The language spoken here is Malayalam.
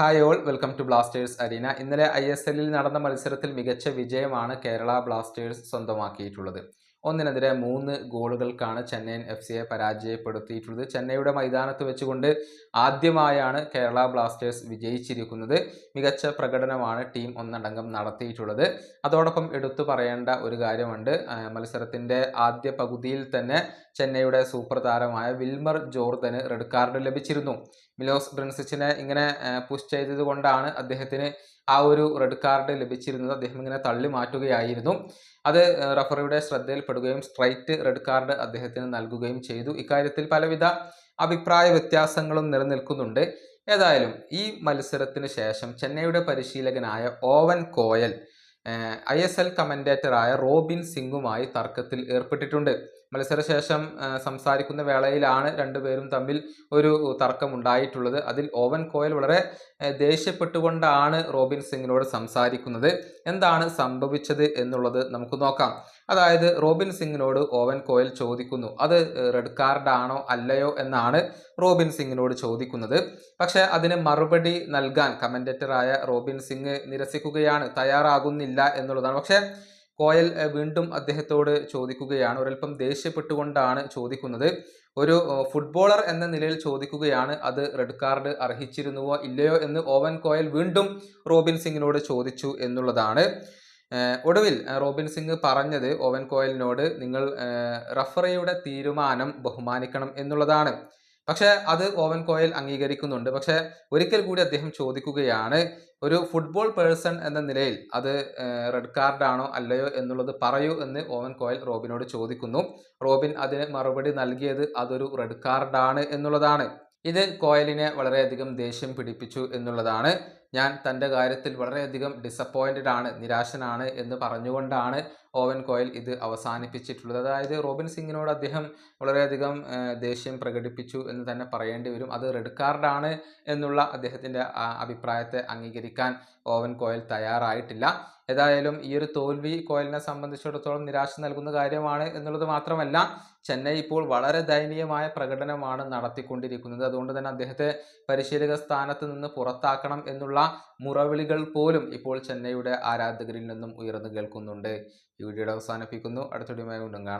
Hi all welcome to Blasters arena ഇന്നലെ ഐ എസ് എല്ലിൽ നടന്ന മത്സരത്തിൽ മികച്ച വിജയമാണ് കേരള ബ്ലാസ്റ്റേഴ്സ് സ്വന്തമാക്കിയിട്ടുള്ളത്. ഒന്നിനെതിരെ മൂന്ന് ഗോളുകൾക്കാണ് ചെന്നൈയിൻ എഫ് സിയെ പരാജയപ്പെടുത്തിയിട്ടുള്ളത്. ചെന്നൈയുടെ മൈതാനത്ത് വെച്ചുകൊണ്ട് ആദ്യമായാണ് കേരള ബ്ലാസ്റ്റേഴ്സ് വിജയിച്ചിരിക്കുന്നത്. മികച്ച പ്രകടനമാണ് ടീം ഒന്നടങ്കം നടത്തിയിട്ടുള്ളത്. അതോടൊപ്പം എടുത്തു പറയേണ്ട ഒരു കാര്യമുണ്ട്. മത്സരത്തിന്റെ ആദ്യ പകുതിയിൽ തന്നെ ചെന്നൈയുടെ സൂപ്പർ താരമായ വിൽമർ ജോർദന് റെഡ് കാർഡ് ലഭിച്ചിരുന്നു. മിലോസ് ബ്രിൻസിച്ചിനെ ഇങ്ങനെ പുഷ് ചെയ്തത് കൊണ്ടാണ് അദ്ദേഹത്തിന് ആ ഒരു റെഡ് കാർഡ് ലഭിച്ചിരുന്നത്. അദ്ദേഹം ഇങ്ങനെ തള്ളി മാറ്റുകയായിരുന്നു. അത് റഫറിയുടെ റഫറിയുടെ ശ്രദ്ധയിൽപ്പെടുകയും സ്ട്രൈറ്റ് റെഡ് കാർഡ് അദ്ദേഹത്തിന് നൽകുകയും ചെയ്തു. ഇക്കാര്യത്തിൽ പലവിധ അഭിപ്രായ വ്യത്യാസങ്ങളും നിലനിൽക്കുന്നുണ്ട്. ഏതായാലും ഈ മത്സരത്തിന് ശേഷം ചെന്നൈയുടെ പരിശീലകനായ Owen Coyle I S L കമന്റേറ്ററായ Robin സിംഗുമായി തർക്കത്തിൽ ഏർപ്പെട്ടിട്ടുണ്ട്. മത്സരശേഷം സംസാരിക്കുന്ന വേളയിലാണ് രണ്ടുപേരും തമ്മിൽ ഒരു തർക്കം ഉണ്ടായിട്ടുള്ളത് അതിൽ ഓവൻ കോയൽ വളരെ ദേഷ്യപ്പെട്ടുകൊണ്ടാണ് റോബിൻ സിംഗിനോട് സംസാരിക്കുന്നത്. എന്താണ് സംഭവിച്ചത് എന്നുള്ളത് നമുക്ക് നോക്കാം. അതായത് റോബിൻ സിംഗിനോട് ഓവൻ കോയൽ ചോദിക്കുന്നു. അത് റെഡ് കാർഡ് ആണോ അല്ലയോ എന്നാണ് റോബിൻ സിംഗിനോട് ചോദിക്കുന്നത്. പക്ഷേ അതിന് മറുപടി നൽകാൻ കമന്റേറ്ററായ റോബിൻ സിംഗ് നിരസിക്കുകയാണ്. തയ്യാറാകുന്നില്ല എന്നുള്ളതാണ്. പക്ഷെ കോയൽ വീണ്ടും അദ്ദേഹത്തോട് ചോദിക്കുകയാണ്. ഒരൽപ്പം ദേഷ്യപ്പെട്ടുകൊണ്ടാണ് ചോദിക്കുന്നത്. ഒരു ഫുട്ബോളർ എന്ന നിലയിൽ ചോദിക്കുകയാണ് അത് റെഡ് കാർഡ് അർഹിച്ചിരുന്നുവോ ഇല്ലയോ? എന്ന് ഓവൻ കോയൽ വീണ്ടും റോബിൻ സിംഗിനോട് ചോദിച്ചു എന്നുള്ളതാണ്. ഒടുവിൽ റോബിൻ സിംഗ് പറഞ്ഞത് ഓവൻ കോയലിനോട് നിങ്ങൾ റഫറിയുടെ തീരുമാനം ബഹുമാനിക്കണം എന്നുള്ളതാണ്. പക്ഷെ അത് ഓവൻ കോയൽ അംഗീകരിക്കുന്നുണ്ട്. പക്ഷെ ഒരിക്കൽ കൂടി അദ്ദേഹം ചോദിക്കുകയാണ് ഒരു ഫുട്ബോൾ പേഴ്സൺ എന്ന നിലയിൽ അത് റെഡ് കാർഡാണോ അല്ലയോ എന്നുള്ളത് പറയൂ എന്ന് ഓവൻ കോയൽ റോബിനോട് ചോദിക്കുന്നു. റോബിൻ അതിന് മറുപടി നൽകിയത് അതൊരു റെഡ് കാർഡാണ് എന്നുള്ളതാണ്. ഇത് കോയലിനെ വളരെയധികം ദേഷ്യം പിടിപ്പിച്ചു എന്നുള്ളതാണ്. ഞാൻ തന്റെ കാര്യത്തിൽ വളരെയധികം ഡിസപ്പോയിന്റഡ് ആണ് നിരാശനാണ് എന്ന് പറഞ്ഞുകൊണ്ടാണ് ഓവൻ കോയൽ ഇത് അവസാനിപ്പിച്ചിട്ടുള്ളത്. അതായത് റോബിൻ സിംഗിനോട് അദ്ദേഹം വളരെയധികം ദേഷ്യം പ്രകടിപ്പിച്ചു എന്ന് തന്നെ പറയേണ്ടി വരും. അത് റെഡ് കാർഡാണ് എന്നുള്ള അദ്ദേഹത്തിന്റെ അഭിപ്രായത്തെ അംഗീകരിക്കാൻ ഓവൻ കോയൽ തയ്യാറായിട്ടില്ല. ഏതായാലും ഈ ഒരു തോൽവി കോയലിനെ സംബന്ധിച്ചിടത്തോളം നിരാശ നൽകുന്ന കാര്യമാണ് എന്നുള്ളത് മാത്രമല്ല ചെന്നൈ ഇപ്പോൾ വളരെ ദയനീയമായ പ്രകടനമാണ് നടത്തിക്കൊണ്ടിരിക്കുന്നത്. അതുകൊണ്ട് തന്നെ അദ്ദേഹത്തെ പരിശീലക സ്ഥാനത്ത് നിന്ന് പുറത്താക്കണം എന്നുള്ള മുറവിളികൾ പോലും ഇപ്പോൾ ചെന്നൈയുടെ ആരാധകരിൽ നിന്നും ഉയർന്നു കേൾക്കുന്നുണ്ട്. ഈ വീഡിയോയുടെ അവസാനിപ്പിക്കുന്നു. അടുത്ത വീഡിയോയുമായി വീണ്ടും കാണാം.